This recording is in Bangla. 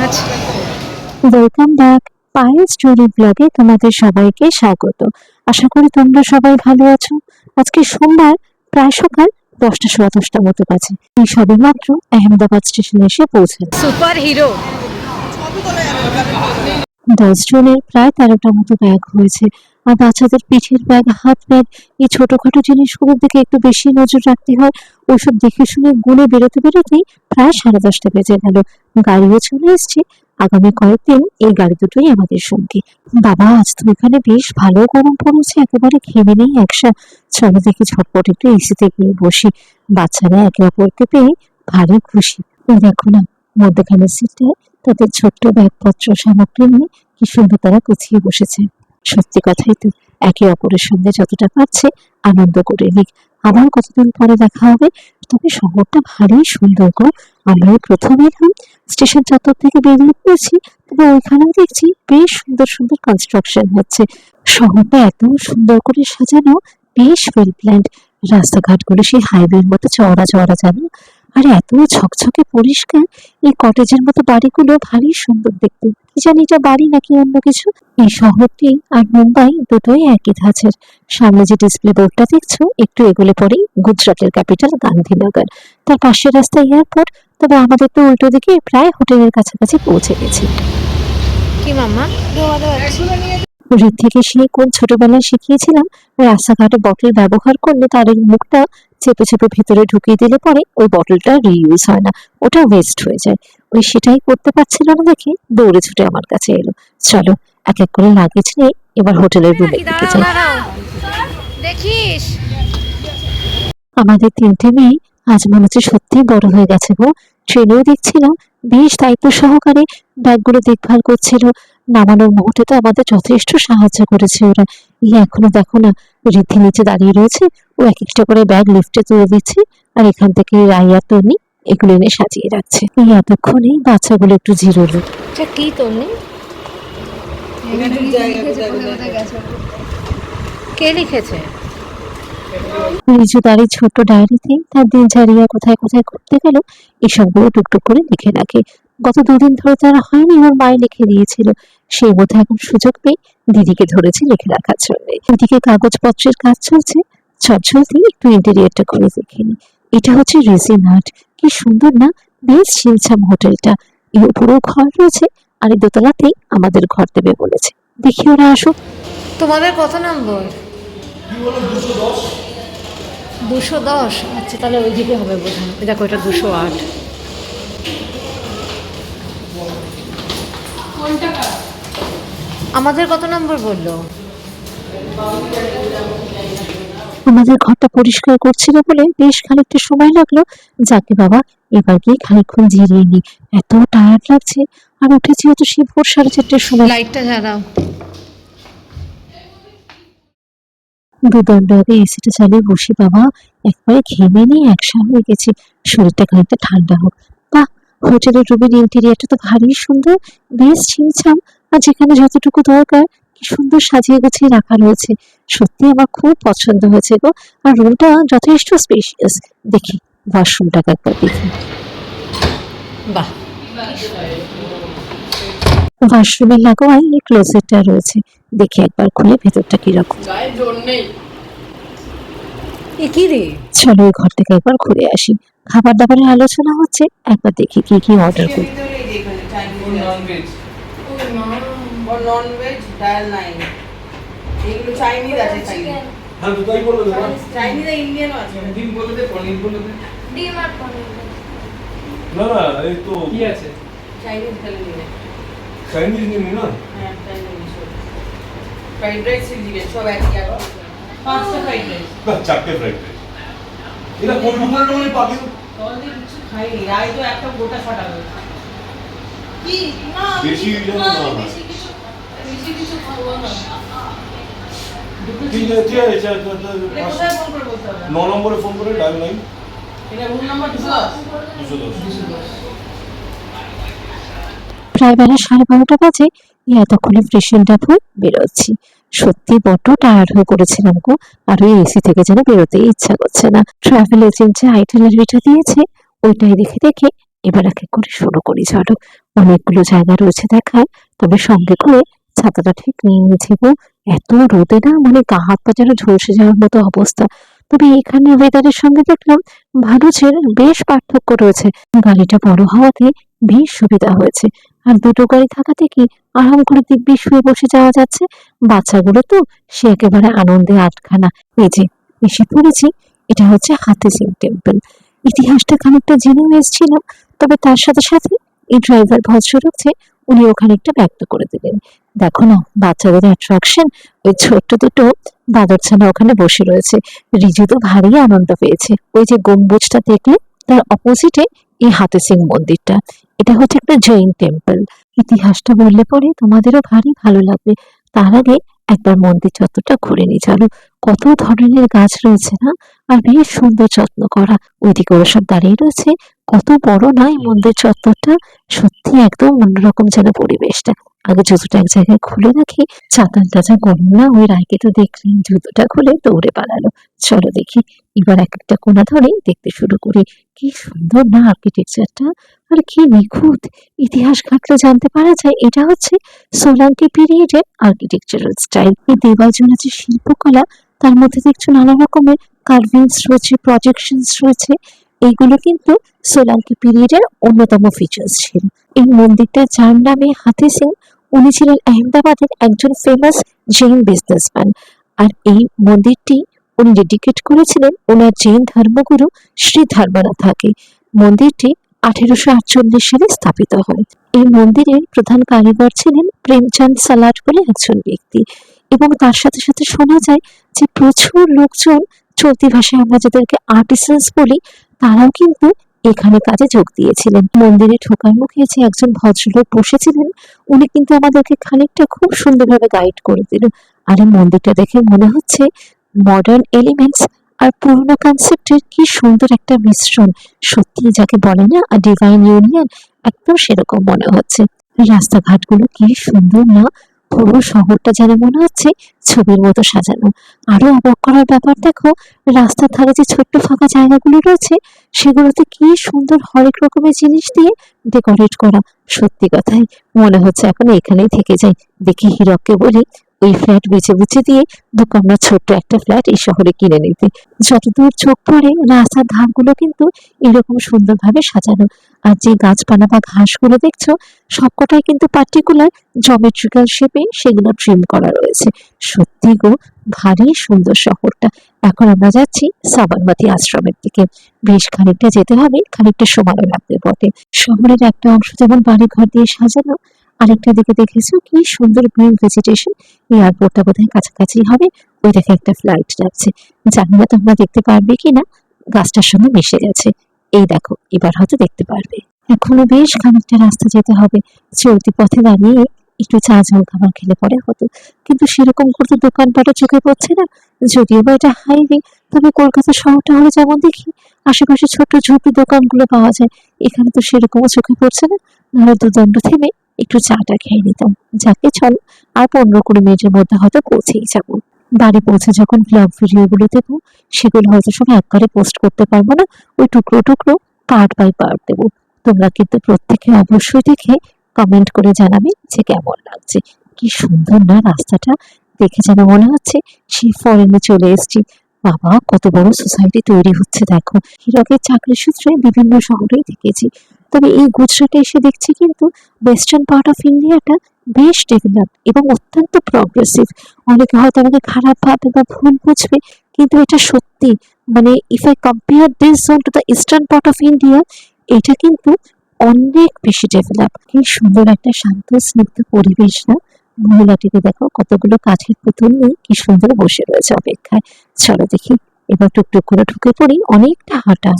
Much welcome back Payel story ব্লগে তোমাদের সবাইকে স্বাগত। আশা করি তোমরা সবাই ভালো আছো। আজকে সোমবার প্রায় সকাল দশটা সোয়া দশটা মতো বাজে। এই সবে মাত্র আহমেদাবাদ স্টেশনে এসে পৌঁছে সুপার হিরো দশজনের প্রায় তেরোটা মতো ব্যাগ হয়েছে আর বাচ্চাদের পিঠের ব্যাগ, হাত ব্যাগ, এই ছোটখাটো জিনিসগুলোর দিকে একটু বেশি নজর রাখতে হয়। ওইসব দেখে শুনে গুনে বেরোতে বেরোতেই প্রায় সাড়ে দশটা বেজে গেল। গাড়িও চলে এসছে। আগামী কয়েকদিন এই গাড়ি দুটোই আমাদের সঙ্গে। বাবা, আজ তো এখানে বেশ ভালো গরম পড়েছে, একেবারে ঘেমে নেই একসা চলো দেখি ঝটপট একটু এসিতে গিয়ে বসি। বাচ্চারা একে অপরকে পেয়ে ভারী খুশি। ওই দেখো না মধ্যখানে সিটটায় তাদের ছোট্ট ব্যাগপত্র সামগ্রী নিয়ে কি সুন্দর তারা গুছিয়ে বসেছে। সত্যি কথাই তো, একে অপরের সঙ্গে যতটা পারছে আনন্দ করে নিক। আবার কতদিন পরে দেখা হবে? তবে শহরটা ভারী সুন্দর গো। আমরা এই প্রথম এলাম, স্টেশন চত্বর থেকে বেরিয়ে পড়েছি, তবে ওইখানেও দেখছি বেশ সুন্দর সুন্দর কনস্ট্রাকশন হচ্ছে। শহরটা এত সুন্দর করে সাজানো, বেশ ওয়েল প্ল্যান্ড রাস্তাঘাটগুলো সেই হাইওয়ের মতো চওড়া চওড়া জানো আর এত ঝকঝকে পরিষ্কার এই কটেজের মতো বাড়িগুলো ভারী সুন্দর দেখতে। কি জানি এটা বাড়ি নাকি অন্য কিছু? এই শহরটি আর মুম্বাই দুটোই একই ধাঁচের। সামনে যে ডিসপ্লে বোর্ডটা দেখছ একটু এগোলে পরেই গুজরাটের ক্যাপিটাল গান্ধীনগর। তার পাশের রাস্তা এয়ারপোর্ট তবে আমাদের তো উল্টো দিকে প্রায় হোটেলের কাছাকাছি পৌঁছে গেছি। কি মাম্মা? ঋত্বিকে সেই কোন ছোটবেলায় শিখিয়েছিলাম রাস্তাঘাটে বটল ব্যবহার করলে তার এই মুখটা চেপে চেপে ভেতরে ঢুকিয়ে দিলে পরে ওই বটলটা রিইউজ হয় না। ওটা ওয়েস্ট হয়ে যায়। ওই সেটাই করতে পারছিল না দেখে দৌড়ে ছুটে আমার কাছে এলো। চলো এক এক করে লাগেজ নিয়ে এবার হোটেলের রুমের দিকে যাই। দেখিস। আমাদের তিনটে মেয়ে আজ মনে হচ্ছে সত্যি বড় হয়ে গেছে গো। ট্রেনেও দেখছিলাম বেশ দায়িত্ব সহকারে ব্যাগগুলো দেখভাল করছিল। নামানোর মুহূর্তে তো আমাদের যথেষ্ট সাহায্য করেছে ওরা। এই এখনও দেখো না ঋদ্ধি নিচে দাঁড়িয়ে রয়েছে ও এক একটা করে ব্যাগ লিফটে তুলে দিচ্ছে আর এখান থেকে রাইয়া তনি এগুলো এনে সাজিয়ে রাখছে। এই এতক্ষণেই বাচ্চাগুলো একটু জিরোলো কি তোর নেই কে লিখেছে? রিজু তার এই ছোট্ট ডায়েরিতে তার দিনচারিয়া কোথায় কোথায় ঘুরতে গেল এসবগুলো টুকটুক করে লিখে রাখে। গত দুদিন ধরে তারা হয়নি ওর মায় লিখে দিয়েছিল। সেই মধ্যে এখন সুযোগ পেয়ে দিদিকে ধরেছে লিখে রাখার জন্য। এদিকে কাগজপত্রের কাজ চলছে। চটচলতি একটু ইন্টেরিয়রটা করে দেখে নি। এটা হচ্ছে রেজিন আর্ট কি সুন্দর না? বেশ ছিমছাম হোটেলটা। এর উপরেও ঘর রয়েছে আর এই দোতলাতেই আমাদের ঘর দেবে বলেছে। দেখি ওরা আসুক। তোমাদের কত নম্বর? দুশো দশ? আচ্ছা তাহলে ওইদিকে হবে বোধ এই দেখো এটা দুশো আট। আমাদের কত নম্বর বলল? আমাদের ঘরটা পরিষ্কার করছিল বলে বেশ খানিকটা সময় লাগল। যাকে বাবা এবার গিয়ে খানিকক্ষণ জিরিয়ে নি। এত টায়ার্ড লাগছে। আর উঠেছি হয়তো সেই ভোর সাড়ে চারটের সময়। লাইটটা জ্বালাও। দুদণ্ড আগে এসিটা চালিয়ে বসি বাবা একবারে ঘেমে নিয়ে একসা হয়ে গেছি। শরীরটা খানিকটা ঠান্ডা হোক। বাহ হোটেলের রুমের ইন্টেরিয়ারটা তো ভারী সুন্দর। বেশ ছিমছাম। আর যেখানে যতটুকু দরকার কি সুন্দর সাজিয়ে গুছিয়ে রাখা রয়েছে। সত্যি আমার খুব পছন্দ হয়েছে গো। আর রুমটা যথেষ্ট স্পেশিয়াস দেখি ওয়াশরুমটাকে একবার দেখি। বাহ। ওয়াশরুমের লাগোয়াই এই ক্লোজেটটা রয়েছে। দেখি একবার খুলে ভেতরটা কীরকম। কি রে? চলো ওই ঘর থেকে একবার ঘুরে আসি। খাবার দাবারের আলোচনা হচ্ছে একবার দেখি কি কি অর্ডার করি। ননভেজ ও ননভেজ ডায়াল এগুলো চাইনিজ আছে চাইনিজ হ্যাঁ দুটাই বলে দেবো চাইনিজ আর ইন্ডিয়ানও আছে। ডিম বলে দে পনির বলে দে। ডিম আর পনির না না এই তো কি আছে? চাইনিজ তাহলে নিলে চাইনিজ নিবি না হ্যাঁ চাইনিজ ফ্রাইড রাইস চিলি সব একই আর পাঁচটা ফ্রাইড রাইস না চারটে ফ্রাইড রাইস এটা মানে পাবি? তখন কিছু খাইনি রায় তো একটা গোটা ফাটা হয়েছে কি? না বেশি যেন না। বেশি কিছু বেশি কিছু না। ঠিক আছে ঠিক আছে ন নম্বরে ফোন করে ডায়াল প্রায় বেলা সাড়ে বারোটা বাজে এই এতক্ষণে ফ্রেশন আপ বেরোচ্ছি। সত্যি বড্ড টায়ার্ড হয়ে পড়েছিলাম গো আর ওই এসি থেকে যেন বেরোতেই ইচ্ছা করছে না। ট্রাভেল এজেন্ট যে আইটেনারিটা দিয়েছে ওইটাই দেখে দেখে এবার এক এক করে শুরু করি চলো। অনেকগুলো জায়গা রয়েছে দেখার, তবে সঙ্গে করে ছাতাটা ঠিক নিয়ে নিয়েছি গো এত রোদে না মানে গা হাত পা যেন ঝলসে যাওয়ার মতো অবস্থা। তবে এখানে ওয়েদারের সঙ্গে দেখলাম ভারতের বেশ পার্থক্য রয়েছে। গাড়িটা বড় হওয়াতে বেশ সুবিধা হয়েছে। আর দুটো গাড়ি থাকাতে কি আরাম করে দিব্যি শুয়ে বসে যাওয়া যাচ্ছে? বাচ্চাগুলো তো সে একেবারে আনন্দে আটখানা। এই যে, এসে পড়েছি, এটা হচ্ছে হাতে সিং টেম্পল। ইতিহাসটা খানিকটা জেনেও এসেছিলাম, তবে তার সাথে সাথে এই ড্রাইভার ভদ্রলোক যে উনি ওখানেকটা ব্যক্ত করে দিলেন। দেখো না, বাচ্চাদের অ্যাট্রাকশন ওই ছোট্ট দুটো বাদরছানা ওখানে বসে রয়েছে। রিজু তো ভারী আনন্দ পেয়েছে। ওই যে গম্বুজটা দেখলে, তার অপোজিটে এই হাতে সিং মন্দিরটা। এটা হচ্ছে একটা জৈন টেম্পল ইতিহাসটা বললে পরে তোমাদেরও ভারী ভালো লাগবে। তার আগে একবার মন্দির চত্বরটা ঘুরে নিয়ে চলো, কত ধরনের গাছ রয়েছে না? আর বেশ সুন্দর যত্ন করা। ওইদিকে ওরা সব দাঁড়িয়ে রয়েছে। কত বড় না এই মন্দির চত্বরটা সত্যি একদম অন্যরকম যেন পরিবেশটা। আগে জুতোটা এক জায়গায় খুলে রাখি চাতাল টাচা গরম না, ওই রায়কে তো দেখলেন জুতোটা খুলে দৌড়ে পালালো। চলো দেখি, এবার এক একটা কোনা ধরে দেখতে শুরু করি। কি সুন্দর না আর্কিটেকচারটা আর কি নিখুঁত। ইতিহাস ঘাটলে জানতে পারা যায়, এটা হচ্ছে সোলাঙ্কি পিরিয়ডের আর্কিটেকচারাল স্টাইল এই দেওয়াল জন্য যে শিল্পকলা, তার মধ্যে দেখছ নানা রকমের কার্ভিংস রয়েছে প্রজেকশনস রয়েছে। এইগুলো কিন্তু সোলাঙ্কি পিরিয়ডের অন্যতম ফিচার্স ছিল। এই মন্দিরটা যার নামে হাতে সিং, উনি ছিলেন আহমেদাবাদের একজন ফেমাস জৈন বিজনেসম্যান আর এই মন্দিরটি উনি ডেডিকেট করেছিলেন ওনার জৈন ধর্মগুরু শ্রী ধর্মনাথাকে। মন্দিরটি আঠেরোশো আটচল্লিশ সালে স্থাপিত হয়। এই মন্দিরের প্রধান কারিগর ছিলেন প্রেমচাঁদ সালাট বলে একজন ব্যক্তি। এবং তার সাথে সাথে শোনা যায় যে প্রচুর লোকজন চলতি ভাষায় আমরা যাদেরকে আর্টিসান্স বলি তারাও কিন্তু এখানে কাজে যোগ দিয়েছিলেন। মন্দিরে ঢোকার মুখে যে একজন ভদ্রলোক বসেছিলেন, উনি কিন্তু আমাদেরকে খানিকটা খুব সুন্দরভাবে গাইড করে দিল আর এই মন্দিরটা দেখে মনে হচ্ছে মডার্ন এলিমেন্টস আর পুরোনো কনসেপ্টের কি সুন্দর একটা মিশ্রণ। সত্যি যাকে বলে না আর ডিভাইন ইউনিয়ন একদম সেরকম মনে হচ্ছে। রাস্তাঘাটগুলো কি সুন্দর না পুরো শহরটা যেন মনে হচ্ছে ছবির মতো সাজানো। আরও অবাক করার ব্যাপার দেখো, রাস্তার ধারে যে ছোট্ট ফাঁকা জায়গাগুলো রয়েছে, সেগুলোতে কি সুন্দর হরেক রকমের জিনিস দিয়ে ডেকোরেট করা। সত্যি কথাই, মনে হচ্ছে এখন এখানেই থেকে যাই। দেখি হিরককে বলি ওই ফ্ল্যাট বেছে বুঝে দিয়ে দোকানটা ছোট্ট একটা ফ্ল্যাট এই শহরে কিনে নিতে। যতদূর চোখ পড়ে রাস্তার ধারগুলো কিন্তু এরকম সুন্দরভাবে সাজানো। আর যে গাছপালা বা ঘাসগুলো দেখছ, সবকটাই কিন্তু পার্টিকুলার জমেট্রিক্যাল শেপে সেগুলো ট্রিম করা রয়েছে। সত্যি গো, ভারী সুন্দর শহরটা। এখন আমরা যাচ্ছি সাবরমতী আশ্রমের দিকে। বেশ খানিকটা যেতে হবে, খানিকটা সময় লাগবে বটে। শহরের একটা অংশ যেমন বাড়ি ঘর দিয়ে সাজানো আরেকটা দিকে দেখেছ কি সুন্দর গ্রিন ভেজিটেশন এয়ারপোর্টটা বোধহয় কাছাকাছি হবে। ওই দেখে একটা ফ্লাইট যাচ্ছে। জানি না তোমরা দেখতে পারবে কি না গাছটার সঙ্গে মিশে গেছে। এই দেখো, এবার হয়তো দেখতে পারবে। এখনও বেশ খানিকটা রাস্তা যেতে হবে। চলতি পথে দাঁড়িয়ে একটু চা জল খাবার খেলে পরে হতো। কিন্তু সেরকম করতে দোকানপাটে চোখে পড়ছে না। যদিও বা এটা হাইওয়ে তবে কলকাতা শহরটা হলে যেমন দেখি। আশেপাশে ছোট ঝুপড়ি দোকানগুলো পাওয়া যায়। এখানে তো সেরকমও চোখে পড়ছে না। নাহলে দুদণ্ড থেমে একটু চাটা খেয়ে নিতাম। যাকে চল, আর পনেরো কুড়ি মিনিটের মধ্যে হয়তো পৌঁছেই যাব। বাড়ি পৌঁছে যখন ব্লগ ভিডিওগুলো দেবো, সেগুলো হয়তো সব একবারে পোস্ট করতে পারব না, ওই টুকরো টুকরো পার্ট বাই পার্ট দেবো। তোমরা কিন্তু প্রত্যেকে অবশ্যই দেখে কমেন্ট করে জানাবে যে কেমন লাগছে। কি সুন্দর না রাস্তাটা। দেখে যেন মনে হচ্ছে সেই ফরেনে চলে এসেছি। বাবা, কত বড় সোসাইটি তৈরি হচ্ছে, দেখো। হিরকের চাকরি সূত্রে বিভিন্ন শহরেই দেখেছি তবে এই গুজরাটে এসে দেখছি কিন্তু ওয়েস্টার্ন পার্ট অফ ইন্ডিয়াটা বেশ ডেভেলপ এবং অত্যন্ত প্রগ্রেসিভ অনেকে হয়তো আমাকে খারাপ ভাবে বা ভুল বুঝবে, কিন্তু এটা সত্যি। মানে if I compare this zone to the eastern part of India এটা কিন্তু অনেক বেশি ডেভেলপ কি সুন্দর একটা শান্ত, স্নিগ্ধ পরিবেশ না? মহিলাটিকে দেখো কতগুলো কাঠের পুতুল নিয়ে কি সুন্দর বসে রয়েছে অপেক্ষায়। চলো দেখি। এবার টুকটুক করে ঢুকে পড়ি অনেকটা হাঁটা।